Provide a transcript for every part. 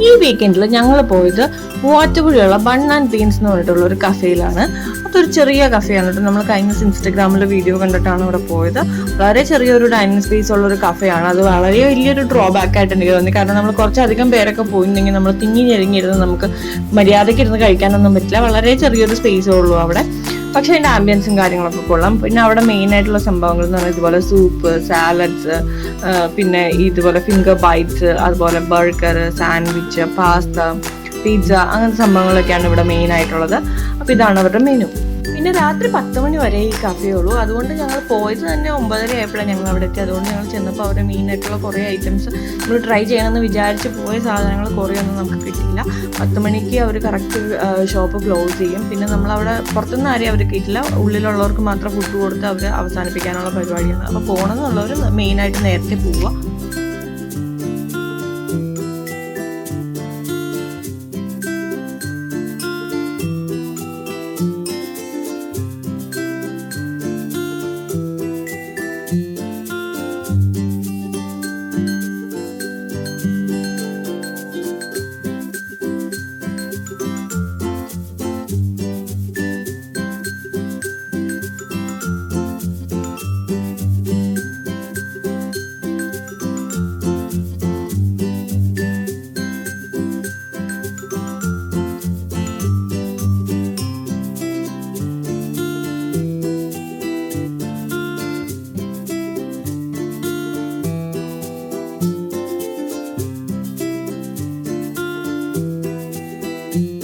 ഈ വീക്കെൻഡിൽ ഞങ്ങൾ പോയത് മൂവാറ്റുപുഴയുള്ള ബൺ ആൻഡ് ബീൻസ് എന്ന് പറഞ്ഞിട്ടുള്ള ഒരു കഫേയിലാണ് അതൊരു ചെറിയ കഫേയാണ് കേട്ടോ നമ്മൾ കഴിഞ്ഞ ദിവസം ഇൻസ്റ്റഗ്രാമിൽ വീഡിയോ കണ്ടിട്ടാണ് അവിടെ പോയത്. വളരെ ചെറിയൊരു ഡൈനിങ് സ്പേസ് ഉള്ള ഒരു കഫേയാണ് അത് വളരെ വലിയൊരു ഡ്രോബാക്ക് ആയിട്ട് എനിക്ക് തോന്നി. കാരണം നമ്മൾ കുറച്ചധികം പേരൊക്കെ പോയിരുന്നെങ്കിൽ നമ്മൾ തിങ്ങി ഞെരുങ്ങിയിരുന്ന് നമുക്ക് മര്യാദയ്ക്ക് ഇരുന്ന് കഴിക്കാനൊന്നും പറ്റില്ല. വളരെ ചെറിയൊരു സ്പേസേ ഉള്ളൂ അവിടെ. പക്ഷേ അതിന്റെ ആംബിയൻസും കാര്യങ്ങളൊക്കെ കൊള്ളാം. പിന്നെ അവിടെ മെയിൻ ആയിട്ടുള്ള സംഭവങ്ങൾ എന്ന് പറഞ്ഞാൽ ഇതുപോലെ സൂപ്പ് സാലഡ്സ് പിന്നെ ഇതുപോലെ ഫിംഗർ ബൈറ്റ്സ് അതുപോലെ ബർഗർ സാൻഡ്വിച്ച് പാസ്ത പിസ്സ അങ്ങനത്തെ സംഭവങ്ങളൊക്കെയാണ് ഇവിടെ മെയിൻ ആയിട്ടുള്ളത്. അപ്പോൾ ഇതാണ് അവരുടെ മെനു പിന്നെ രാത്രി പത്ത് മണി വരെ ഈ കഫേ ഉള്ളൂ. അതുകൊണ്ട് ഞങ്ങൾ പോയത് തന്നെ ഒമ്പതര ആയപ്പോഴാണ് ഞങ്ങൾ അവിടെ എത്തി അതുകൊണ്ട് ഞങ്ങൾ ചെന്നപ്പോൾ അവരുടെ മീൻ ആയിട്ടുള്ള കുറേ ഐറ്റംസ് നമ്മൾ ട്രൈ ചെയ്യണമെന്ന് വിചാരിച്ച് പോയ സാധനങ്ങൾ കുറേ ഒന്നും നമുക്ക് കിട്ടിയില്ല. പത്ത് മണിക്ക് അവർ കറക്റ്റ് ഷോപ്പ് ക്ലോസ് ചെയ്യും. പിന്നെ നമ്മളവിടെ പുറത്തുനിന്ന് ആരെയും അവർ കിട്ടില്ല ഉള്ളിലുള്ളവർക്ക് മാത്രം ഫുഡ് കൊടുത്ത് അവർ അവസാനിപ്പിക്കാനുള്ള പരിപാടിയാണ്. അപ്പോൾ പോകണമെന്നുള്ളവർ മെയിനായിട്ട് നേരത്തെ പോവുക.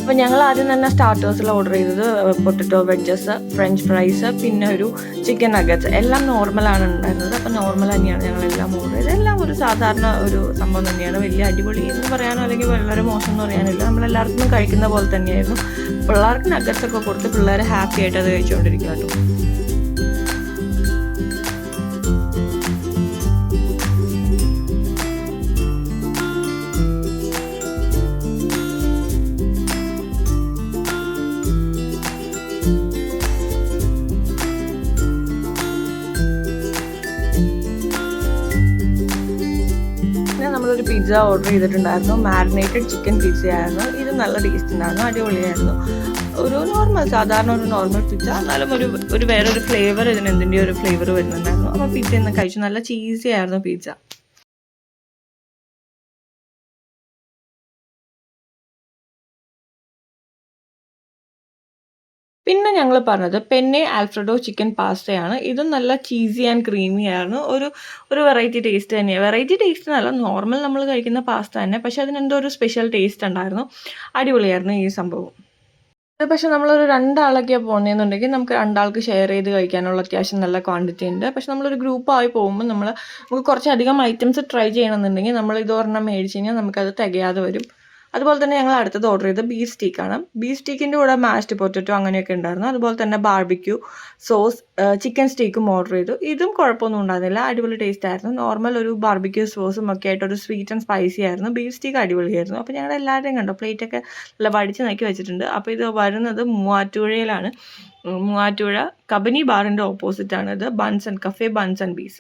അപ്പോൾ ഞങ്ങൾ ആദ്യം തന്നെ സ്റ്റാർട്ടേഴ്സിൽ ഓർഡർ ചെയ്തത് പൊട്ടറ്റോ വെജസ് ഫ്രഞ്ച് ഫ്രൈസ് പിന്നെ ഒരു ചിക്കൻ നഗറ്റ്സ് എല്ലാം നോർമലാണ് ഉണ്ടായിരുന്നത്. അപ്പോൾ നോർമൽ തന്നെയാണ് ഞങ്ങൾ എല്ലാം ഓർഡർ ചെയ്തത്. എല്ലാം ഒരു സാധാരണ ഒരു സംഭവം തന്നെയാണ്. വലിയ അടിപൊളി എന്ന് പറയാനോ അല്ലെങ്കിൽ വളരെ മോശം എന്ന് പറയാനില്ല. നമ്മളെല്ലാവർക്കും കഴിക്കുന്ന പോലെ തന്നെയായിരുന്നു. പിള്ളേർക്ക് നഗറ്റ്സ് ഒക്കെ കൊടുത്ത് പിള്ളേർ ഹാപ്പി ആയിട്ട് അത് കഴിച്ചുകൊണ്ടിരിക്കുക നമ്മളൊരു പിസ്സ ഓർഡർ ചെയ്തിട്ടുണ്ടായിരുന്നു. മാരിനേറ്റഡ് ചിക്കൻ പിസ്സ ആയിരുന്നു. ഇത് നല്ല ടേസ്റ്റ് ഉണ്ടായിരുന്നു അടിപൊളിയായിരുന്നു. ഒരു നോർമൽ സാധാരണ ഒരു നോർമൽ പിസ്സ എന്നാലും ഒരു ഒരു വേറൊരു ഫ്ലേവർ ഇതിന് എന്തിന്റെ ഒരു ഫ്ലേവർ വരുന്നുണ്ടായിരുന്നു. അപ്പോൾ പിസ്സ ഇന്ന് കഴിച്ചു. നല്ല ചീസി ആയിരുന്നു പിസ്സ പിന്നെ ഞങ്ങൾ പറഞ്ഞത് പെന്നെ ആൽഫ്രഡോ ചിക്കൻ പാസ്തയാണ് ഇതും നല്ല ചീസി ആൻഡ് ക്രീമി ആയിരുന്നു. ഒരു ഒരു വെറൈറ്റി ടേസ്റ്റ് തന്നെയാണ് വെറൈറ്റി ടേസ്റ്റ് എന്നല്ല നോർമൽ നമ്മൾ കഴിക്കുന്ന പാസ്ത തന്നെ. പക്ഷെ അതിനെന്തോ ഒരു സ്പെഷ്യൽ ടേസ്റ്റ് ഉണ്ടായിരുന്നു. അടിപൊളിയായിരുന്നു ഈ സംഭവം. പക്ഷെ നമ്മളൊരു രണ്ടാളൊക്കെയാണ് പോകുന്നതെന്നുണ്ടെങ്കിൽ നമുക്ക് രണ്ടാൾക്ക് ഷെയർ ചെയ്ത് കഴിക്കാനുള്ള അത്യാവശ്യം നല്ല ക്വാണ്ടിറ്റി ഉണ്ട്. പക്ഷെ നമ്മളൊരു ഗ്രൂപ്പായി പോകുമ്പോൾ നമ്മൾ നമുക്ക് കുറച്ചധികം ഐറ്റംസ് ട്രൈ ചെയ്യണമെന്നുണ്ടെങ്കിൽ നമ്മൾ ഇത് ഒരെണ്ണം മേടിച്ച് കഴിഞ്ഞാൽ നമുക്കത് തികയാതെ വരും. അതുപോലെ തന്നെ ഞങ്ങൾ അടുത്തത് ഓർഡർ ചെയ്തത് ബീഫ് സ്റ്റീക്കാണ് ബീഫ് സ്റ്റീക്കിന്റെ കൂടെ മാഷ്ഡ് പൊറ്ററ്റോ അങ്ങനെയൊക്കെ ഉണ്ടായിരുന്നു. അതുപോലെ തന്നെ ബാർബിക്യൂ സോസ് ചിക്കൻ സ്റ്റീക്കും ഓർഡർ ചെയ്തു. ഇതും കുഴപ്പമൊന്നും ഉണ്ടായിരുന്നില്ല. അടിപൊളി ടേസ്റ്റ് ആയിരുന്നു. നോർമൽ ഒരു ബാർബിക്യൂ സോസും ഒക്കെ ആയിട്ട് ഒരു സ്വീറ്റ് ആൻഡ് സ്പൈസി ആയിരുന്നു. ബീഫ് സ്റ്റീക്ക് അടിപൊളിയായിരുന്നു. അപ്പോൾ ഞങ്ങൾ എല്ലാവരുടെയും കണ്ടോ. പ്ലേറ്റൊക്കെ നല്ല വടിച്ച് നോക്കി വെച്ചിട്ടുണ്ട്. അപ്പോൾ ഇത് വരുന്നത് മൂവാറ്റുപുഴയിലാണ്. മൂവാറ്റുപുഴ കബനി ബാറിന്റെ ഓപ്പോസിറ്റാണ് ഇത്. Buns and cafe buns and bees